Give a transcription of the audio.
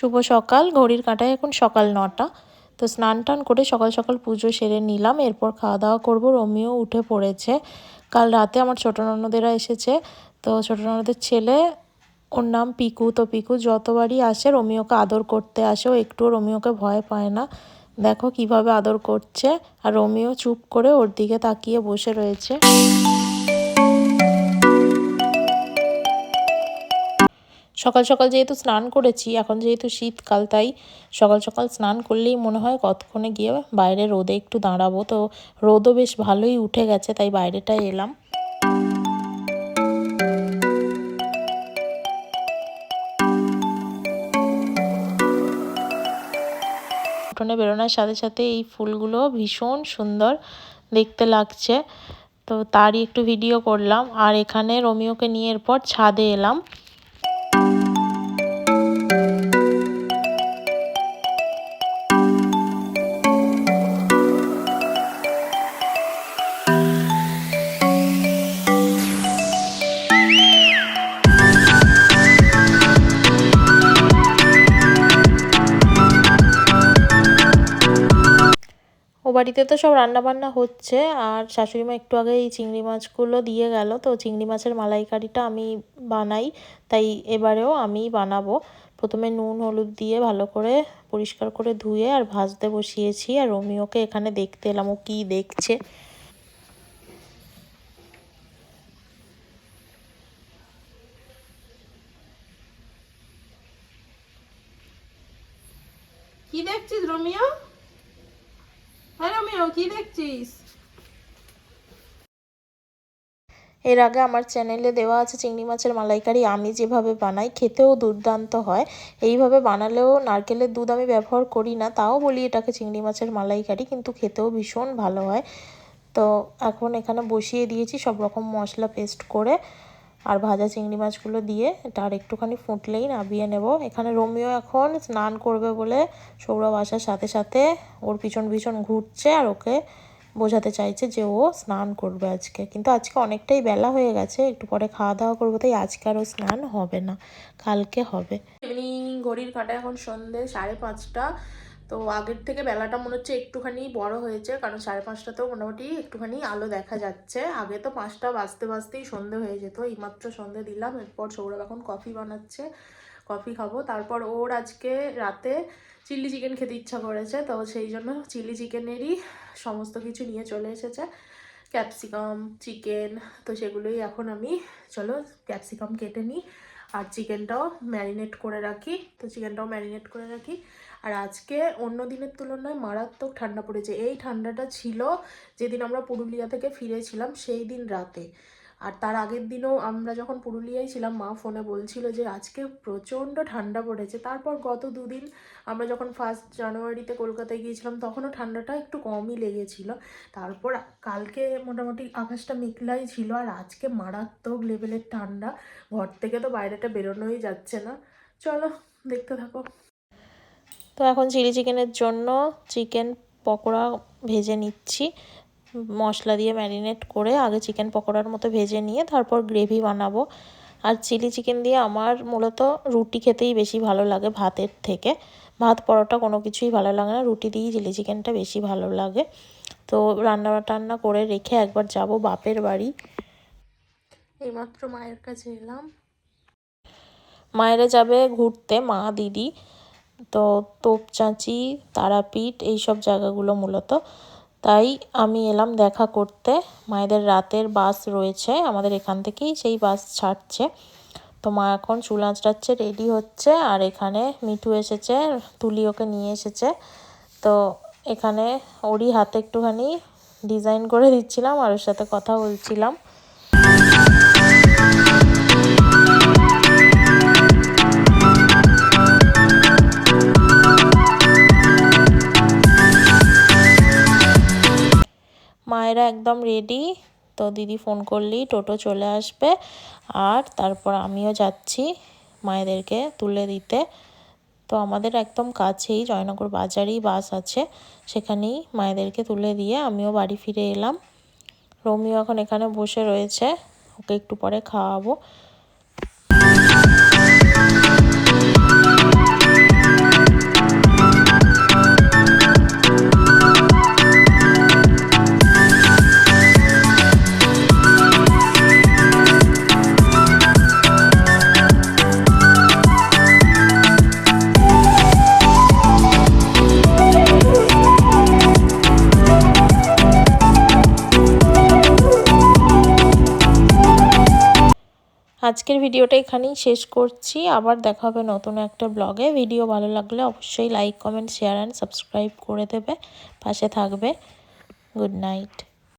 শুভ সকাল। ঘড়ির কাঁটায় এখন সকাল নটা। তো স্নান টান করে সকাল সকাল পুজো সেরে নিলাম। এরপর খাওয়া দাওয়া করব। রোমিও উঠে পড়েছে। কাল রাতে আমার ছোটো ননদেরা এসেছে। তো ছোটো ননদের ছেলে, ওর নাম পিকু। তো পিকু যতবারই আসে, রোমিওকে আদর করতে আসে। ও একটুও রোমিওকে ভয় পায় না। দেখো কীভাবে আদর করছে। আর রোমিও চুপ করে ওর দিকে তাকিয়ে বসে রয়েছে। সকাল সকাল যেহেতু স্নান করেছি, এখন যেহেতু শীতকাল, তাই সকাল সকাল স্নান করলেই মনে হয় কতক্ষণে গিয়ে বাইরে রোদে একটু দাঁড়াবো। তো রোদও বেশ ভালোই উঠে গেছে, তাই বাইরেটায় এলাম। উঠোনে বেরোনোর সাথে সাথে এই ফুলগুলো ভীষণ সুন্দর দেখতে লাগছে। তো তারই একটু ভিডিও করলাম। আর এখানে রোমিওকে নিয়ে এরপর ছাদে এলাম। ও বাড়িতে তো সব রান্না বান্না হচ্ছে, আর শাশুড়ি মা একটু আগে এই চিংড়ি মাছগুলো দিয়ে গেল। তো চিংড়ি মাছের মালাইকারিটা আমি বানাই, তাই এবারেও আমি বানাবো। প্রথমে নুন, হলুদ দিয়ে ভালো করে পরিষ্কার করে ধুয়ে আর ভাজতে বসিয়েছি। আর রোমিওকে এখানে দেখতে এলাম, ও কী দেখছে। কি দেখছিস রোমিও? রোমিও কি দেখছিস? এর আগে আমার চ্যানেলে দেওয়া আছে চিংড়ি মাছের মালাইকারি। আমি যেভাবে বানাই, খেতেও দুর্দান্ত হয়। এইভাবে বানালেও নারকেলের দুধ আমি ব্যবহার করি না, তাও বলি এটাকে চিংড়ি মাছের মালাইকারি, কিন্তু খেতেও ভীষণ ভালো হয়। তো এখন এখানে বসিয়ে দিয়েছি সব রকম মশলা পেস্ট করে। আর ভাজা চিংড়ি মাছগুলো দিয়ে এটা আর একটুখানি ফুটলেই নাবিয়ে নেব। এখানে রোমিও এখন স্নান করবে বলে সৌরভ আসার সাথে সাথে ওর পিছন পিছন ঘুরছে আর ওকে বোঝাতে চাইছে যে ও স্নান করবে আজকে। কিন্তু আজকে অনেকটাই বেলা হয়ে গেছে, একটু পরে খাওয়া দাওয়া করব, তাই আজকে আরও স্নান হবে না, কালকে হবে। এমনি ঘড়ির কাঁটা এখন সন্ধে সাড়ে পাঁচটা। তো আগের থেকে বেলাটা মনে হচ্ছে একটুখানি বড় হয়েছে, কারণ সাড়ে পাঁচটাতেও মোটামুটি একটুখানি আলো দেখা যাচ্ছে। আগে তো পাঁচটা বাজতে বাজতেই সন্ধে হয়ে যেত, এইমাত্র সন্ধে দিলাম, এরপর সৌরভ এখন কফি বানাচ্ছে, কফি খাব। তারপর ওর আজকে রাতে চিলি চিকেন খেতে ইচ্ছা করেছে, তো সেই জন্য চিলি চিকেনেরই সমস্ত কিছু নিয়ে চলে এসেছে। ক্যাপসিকাম, চিকেন, তো সেগুলোই এখন আমি, চলো, ক্যাপসিকাম কেটে নিই। আর চিকেনটাও ম্যারিনেট করে রাখি। তো চিকেনটাও ম্যারিনেট করে রাখি। আর আজকে অন্য দিনের তুলনায় মারাত্মক ঠান্ডা পড়েছে। এই ঠান্ডাটা ছিল যেদিন আমরা পুরুলিয়া থেকে ফিরেছিলাম, সেই দিন রাতে। আর তার আগের দিনও আমরা যখন পুরুলিয়ায় ছিলাম, মা ফোনে বলছিল যে, আজকে প্রচণ্ড ঠান্ডা পড়েছে। তারপর গত দুদিন আমরা যখন ফার্স্ট জানুয়ারিতে কলকাতায় গিয়েছিলাম, তখনও ঠান্ডাটা একটু কমই লেগেছিল। তারপর কালকে মোটামুটি আকাশটা মেঘলাই ছিল, আর আজকে মারাত্মক লেভেলের ঠান্ডা। ঘর থেকে তো বাইরেটা বেরোনোই যাচ্ছে না। চলো, দেখতে থাকো। তো এখন চিলি চিকেনের জন্য চিকেন পকোড়া ভেজে নিচ্ছি। মশলা দিয়ে ম্যারিনেট করে আগে চিকেন পকোড়ার মতো ভেজে নিয়ে তারপর গ্রেভি বানাবো। আর চিলি চিকেন দিয়ে আমার মূলত রুটি খেতেই বেশি ভালো লাগে ভাতের থেকে। ভাত পরোটা কোনো কিছুই ভালো লাগে না রুটি দিয়েই চিলি চিকেনটা বেশি ভালো লাগে। তো রান্না টান্না করে রেখে একবার যাব বাপের বাড়ি। এইমাত্র মায়ের কাছে এলাম। মায়েরা যাবে ঘুরতে মা দিদি তো তোপচাঁচি তারাপীঠ এইসব জায়গাগুলো মূলত। তাই আমি এলাম দেখা করতে। মায়েদের রাতের বাস রয়েছে, আমাদের এখান থেকেই সেই বাস ছাড়ছে। তো মা এখন চুল আঁচড়াচ্ছে রেডি হচ্ছে, আর এখানে মিঠু এসেছে, তুলি ওকে নিয়ে এসেছে। তো এখানে ওরই হাতে একটুখানি ডিজাইন করে দিচ্ছিলাম, আর ওর সাথে কথা বলছিলাম। মায়েরা একদম রেডি তো দিদি ফোন করলেই টোটো চলে আসবে। আর তারপর আমিও যাচ্ছি মায়েদেরকে তুলে দিতে। তো আমাদের একদম কাছেই জয়নগর বাজারেই বাস আছে, সেখানেই মায়েদেরকে তুলে দিয়ে আমিও বাড়ি ফিরে এলাম। রোমিও এখন এখানে বসে রয়েছে, ওকে একটু পরে খাওয়াবো। আজকের ভিডিওটা এখানেই শেষ করছি। আবার দেখা হবে নতুন একটা ব্লগে। ভিডিও ভালো লাগলে অবশ্যই like comment share and subscribe করে দেবে। পাশে থাকবে। Good night